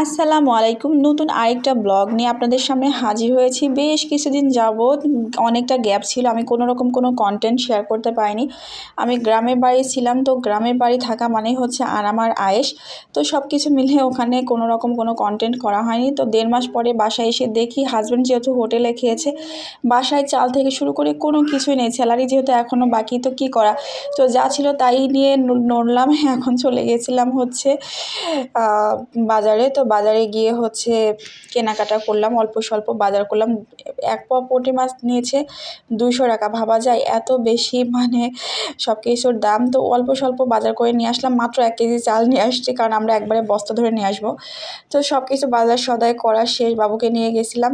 আসসালামু আলাইকুম। নতুন আরেকটা ব্লগ নিয়ে আপনাদের সামনে হাজির হয়েছি। বেশ কিছুদিন যাবৎ অনেকটা গ্যাপ ছিল। আমি কোনো রকম কোনো কন্টেন্ট শেয়ার করতে পারিনি। আমি গ্রামের বাড়ি ছিলাম, তো গ্রামের বাড়ি থাকা মানেই হচ্ছে আর আমার আয়েস। তো সব কিছু মিলে ওখানে কোনো রকম কোনো কন্টেন্ট করা হয়নি। তো দেড় মাস পরে বাসায় এসে দেখি হাজব্যান্ড যেহেতু হোটেলে খেয়েছে, বাসায় চাল থেকে শুরু করে কোনো কিছুই নেই। স্যালারি যেহেতু এখনও বাকি, তো কী করা? তো যা ছিল তাই নিয়ে নড়লাম। এখন চলে গেছিলাম হচ্ছে বাজারে। তো বাজারে গিয়ে হচ্ছে কেনাকাটা করলাম, অল্প স্বল্প বাজার করলাম। এক পোয়া পুঁটি মাছ নিয়েছে দুশো টাকা, ভাবা যায় এত বেশি মানে সব কিছুর দাম। তো অল্প স্বল্প বাজার করে নিয়ে আসলাম, মাত্র এক কেজি চাল নিয়ে আসছি কারণ আমরা একবারে বস্তা ধরে নিয়ে আসব। তো সব কিছু বাজার সদাই করা শেষ, বাবুকে নিয়ে গেছিলাম।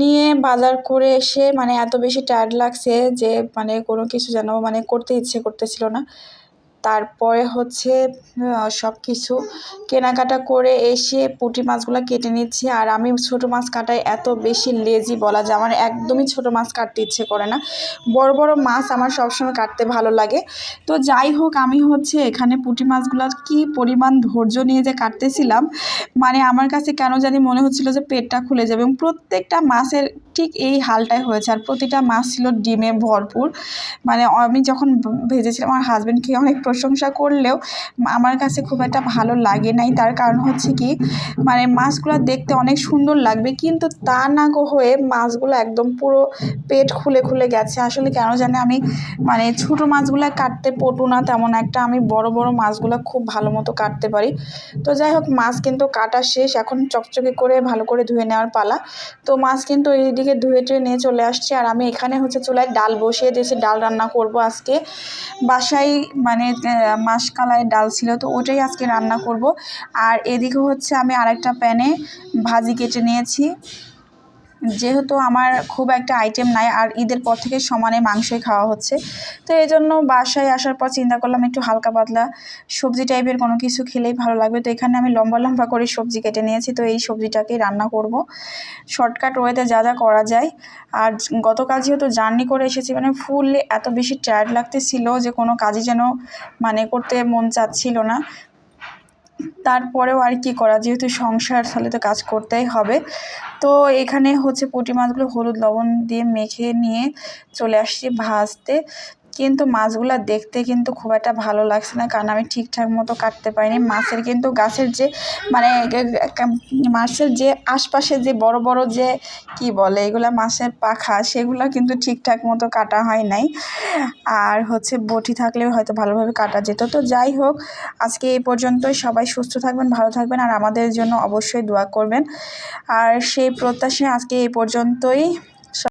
নিয়ে বাজার করে এসে মানে এত বেশি টায়ার্ড লাগছে যে মানে কোনো কিছু যেন মানে করতে ইচ্ছে করতেছিল না। তারপরে হচ্ছে সব কিছু কেনাকাটা করে এসে পুঁটি মাছগুলো কেটে নিচ্ছি। আর আমি ছোটো মাছ কাটাই এত বেশি লেজি বলা যায়। আমার একদমই ছোটো মাছ কাটতে ইচ্ছে করে না। বড় বড় মাছ আমার সবসময় কাটতে ভালো লাগে। তো যাই হোক, আমি হচ্ছে এখানে পুঁটি মাছগুলো কি পরিমাণ ধৈর্য নিয়ে যে কাটতেছিলাম মানে আমার কাছে কেন জানি মনে হচ্ছিল যে পেটটা খুলে যাবে। এবং প্রত্যেকটা মাছের ঠিক এই হালটাই হয়েছে। আর প্রতিটা মাছ ছিল ডিমে ভরপুর। মানে আমি যখন ভেজেছিলাম, আমার হাজব্যান্ডকে অনেক প্রশংসা করলেও আমার কাছে খুব একটা ভালো লাগে নাই। তার কারণ হচ্ছে কি মানে মাছগুলো দেখতে অনেক সুন্দর লাগবে, কিন্তু তা না হয়ে মাছগুলো একদম পুরো পেট খুলে খুলে গেছে। আসলে কেন জানে আমি মানে ছোটো মাছগুলো কাটতে পটু না তেমন একটা। আমি বড় বড় মাছগুলো খুব ভালো মতো কাটতে পারি। তো যাই হোক, মাছ কিন্তু কাটা শেষ। এখন চকচকে করে ভালো করে ধুয়ে নেওয়ার পালা। তো মাছ কিন্তু এইদিকে ধুয়ে টুয়ে নিয়ে চলে আসছি আর আমি এখানে হচ্ছে চুলায় ডাল বসিয়ে দিয়েছি, ডাল রান্না করব আজকে। বাসায় মানে মাসকালায় ডাল ছিল, তো ওটাই আজকে রান্না করব। আর এদিকে হচ্ছে আমি আরেকটা প্যানে ভাজি কেটে নিয়েছি। যেহেতু আমার খুব একটা আইটেম নাই, আর ঈদের পর থেকে সমানে মাংসই খাওয়া হচ্ছে। তো এই জন্য বাসায় আসার পর চিন্তা করলাম একটু হালকা পাতলা সবজি টাইপের কোনো কিছু খেলেই ভালো লাগবে। তো এখানে আমি লম্বা লম্বা করে সবজি কেটে নিয়েছি, তো এই সবজিটাকেই রান্না করব। শর্টকাট ওয়েতে যা যা করা যায়। আর গতকাল যেহেতু জার্নি করে এসেছি মানে ফুল এত বেশি টায়ার্ড লাগতেছিল যে কোনো কাজই যেন মানে করতে মন চাচ্ছিল না। তারপরেও আর কি করা, যেহেতু সংসার তাহলে তো কাজ করতেই হবে। তো এখানে হচ্ছে পুঁটি মাছগুলো হলুদ লবণ দিয়ে মেখে নিয়ে চলে আসছি ভাজতে। কিন্তু মাছগুলো দেখতে কিন্তু খুব একটা ভালো লাগছে না, কারণ আমি ঠিকঠাক মতো কাটতে পারিনি। মাছের কিন্তু গাছের যে মানে মাছের যে আশপাশে যে বড় বড় যে কি বলে, এগুলো মাছের পাখা, সেগুলো কিন্তু ঠিকঠাক মতো কাটা হয় নাই। আর হচ্ছে বটি থাকলে হয়তো ভালোভাবে কাটা যেত। তো যাই হোক, আজকে এই পর্যন্তই। সবাই সুস্থ থাকবেন, ভালো থাকবেন, আর আমাদের জন্য অবশ্যই দোয়া করবেন। আর সেই প্রত্যাশায় আজকে এই পর্যন্তই।